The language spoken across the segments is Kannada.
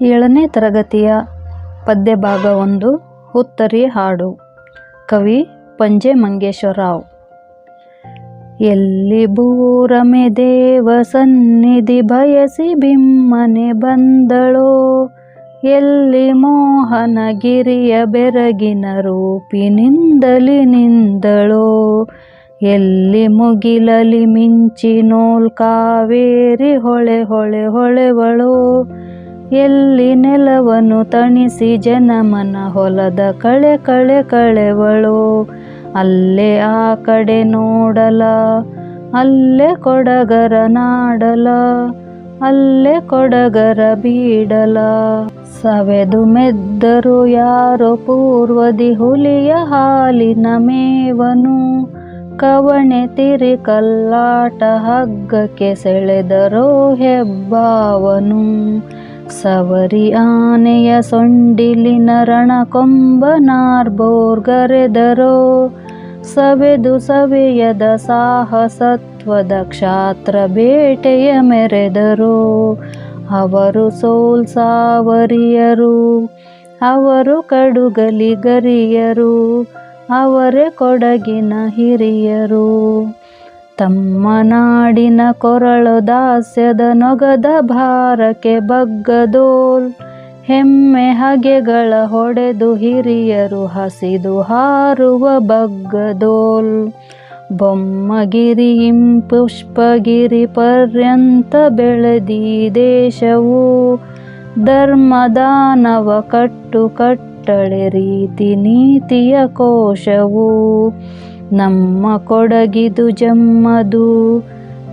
ಏಳನೇ ತರಗತಿಯ ಪದ್ಯಭಾಗ ಒಂದು ಹುತ್ತರಿ ಹಾಡು. ಕವಿ ಪಂಜೆ ಮಂಗೇಶ್ವರರಾವ್. ಎಲ್ಲಿ ಭೂರಮೆ ದೇವ ಸನ್ನಿಧಿ ಬಯಸಿ ಬಿಮ್ಮನೆ ಬಂದಳೋ, ಎಲ್ಲಿ ಮೋಹನಗಿರಿಯ ಬೆರಗಿನ ರೂಪಿನಿಂದಲಿ ನಿಂದಳೋ, ಎಲ್ಲಿ ಮುಗಿಲಲಿ ಮಿಂಚಿ ನೋಲ್ ಕಾವೇರಿ ಹೊಳೆ ಹೊಳೆ ಹೊಳೆವಳೋ ಎಲ್ಲಿ ನೆಲವನ್ನು ತಣಿಸಿ ಜನಮನ ಹೊಲದ ಕಳೆ ಕಳೆ ಕಳೆವಳು, ಅಲ್ಲೇ ಆ ಕಡೆ ನೋಡಲ, ಅಲ್ಲೇ ಕೊಡಗರ ನಾಡಲ, ಅಲ್ಲೇ ಕೊಡಗರ ಬೀಡಲ. ಸವೆದು ಮೆದ್ದರು ಯಾರೋ ಪೂರ್ವದಿ ಹುಲಿಯ ಹಾಲಿನ ಮೇವನು, ಕವಣೆ ತಿರಿ ಕಲ್ಲಾಟ ಹಗ್ಗಕ್ಕೆ ಸೆಳೆದರೋ ಹೆಬ್ಬಾವನು. ಸವರಿ ಆನೆಯ ಸೊಂಡಿಲಿನ ರಣಕೊಂಬನಾರ್ಬೋರ್ಗರೆದರೋ ಸವೆದು ಸವೆಯದ ಸಾಹಸತ್ವದ ಕ್ಷಾತ್ರ ಬೇಟೆಯ ಮೆರೆದರು. ಅವರು ಸೋಲ್ ಸಾವರಿಯರು, ಅವರು ಕಡುಗಲಿಗರಿಯರು ಅವರೇ ಕೊಡಗಿನ ಹಿರಿಯರು. ತಮ್ಮ ನಾಡಿನ ಕೊರಳು ದಾಸ್ಯದ ನೊಗದ ಭಾರಕ್ಕೆ ಬಗ್ಗದೋಲ್. ಹೆಮ್ಮೆ ಹಗೆಗಳ ಹೊಡೆದು ಹಿರಿಯರು ಹಸಿದು ಹಾರುವ ಬಗ್ಗದೋಲ್. ಬೊಮ್ಮಗಿರಿ ಪುಷ್ಪಗಿರಿ ಪರ್ಯಂತ ಬೆಳೆದಿ ದೇಶವು. ಧರ್ಮದಾನವ ಕಟ್ಟು ಕಟ್ಟಳೆ ರೀತಿ ನೀತಿಯ ಕೋಶವು. ನಮ್ಮ ಕೊಡಗಿದು ಜಮ್ಮದು,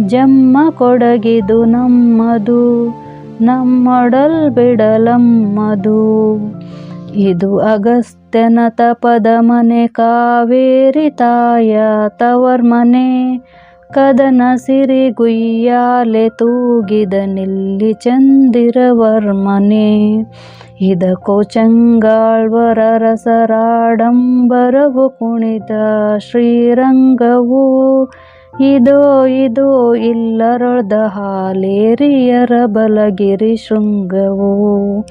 ಜಮ್ಮ ಕೊಡಗಿದು ನಮ್ಮದು, ನಮ್ಮಡಲ್ ಬಿಡಲಮ್ಮದು. ಇದು ಅಗಸ್ತ್ಯನ ತಪದ ಮನೆ, ಕಾವೇರಿ ತಾಯ ತವರ್ ಮನೆ ಕದನ ಸಿರಿ ಗುಯ್ಯಾಲೆ ತೂಗಿದ ನಿಲ್ಲಿ ಚಂದಿರವರ್ಮನೆ. ಇದಕ್ಕೋ ಚಂಗಾಳ್ವರ ರಸರಾಡಂಬರವು ಕುಣಿತ ಶ್ರೀರಂಗವು. ಇದೋ ಇದೋ, ಇಲ್ಲರೊಳ್ದ ಹಾಲೇರಿಯರ ಬಲಗಿರಿ ಶೃಂಗವು.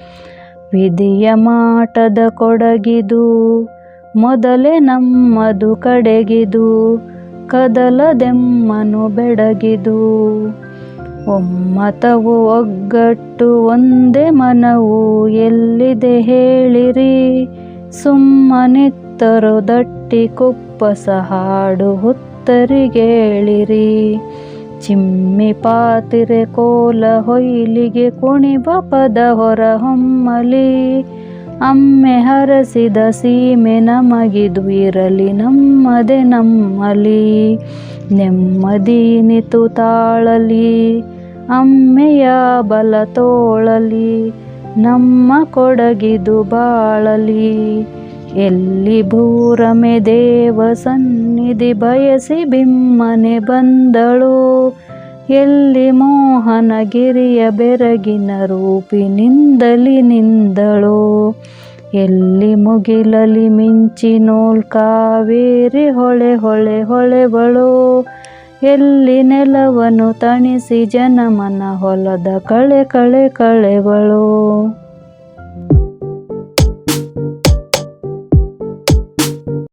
ವಿಧಿಯ ಮಾಟದ ಕೊಡಗಿದು, ಮೊದಲೇ ನಮ್ಮದು ಕಡೆಗಿದು. ಕದಲದೆಮ್ಮನು ಬೆಡಗಿದು. ಒಮ್ಮತವು ಒಗ್ಗಟ್ಟು ಒಂದೇ ಮನವು, ಎಲ್ಲಿದೆ ಹೇಳಿರಿ? ಸುಮ್ಮನಿತ್ತರು ದಟ್ಟಿ ಕುಪ್ಪಸ ಹಾಡು ಹುತ್ತರಿಗೇಳಿರಿ. ಚಿಮ್ಮಿ ಪಾತಿರೆ ಕೋಲ ಹೊಯ್ಲಿಗೆ ಕುಣಿಬ ಪದ ಹೊರ ಹೊಮ್ಮಲಿ. ಅಮ್ಮೆ ಹರಸಿದ ಸೀಮೆ ನಮಗಿದು ಇರಲಿ, ನಮ್ಮದೆ ನಮ್ಮಲಿ. ನಿತು ತಾಳಲಿ, ಅಮ್ಮೆಯ ಬಲ ತೋಳಲಿ, ನಮ್ಮ ಕೊಡಗಿದು ಬಾಳಲಿ. ಎಲ್ಲಿ ಭೂರಮೆ ದೇವ ಸನ್ನಿಧಿ ಬಯಸಿ ಬಿಮ್ಮನೆ ಬಂದಳು ಎಲ್ಲಿ ಮೋಹನಗಿರಿಯ ಬೆರಗಿನ ರೂಪಿನಿಂದಲಿ ನಿಂದಳೋ. ಎಲ್ಲಿ ಮುಗಿಲಲಿ ಮಿಂಚಿನೋಲ್ ಕಾವೇರಿ ಹೊಳೆ ಹೊಳೆ ಹೊಳೆವಳು. ಎಲ್ಲಿ ನೆಲವನ್ನು ತಣಿಸಿ ಜನಮನ ಹೊಲದ ಕಳೆ ಕಳೆ ಕಳೆವಳು.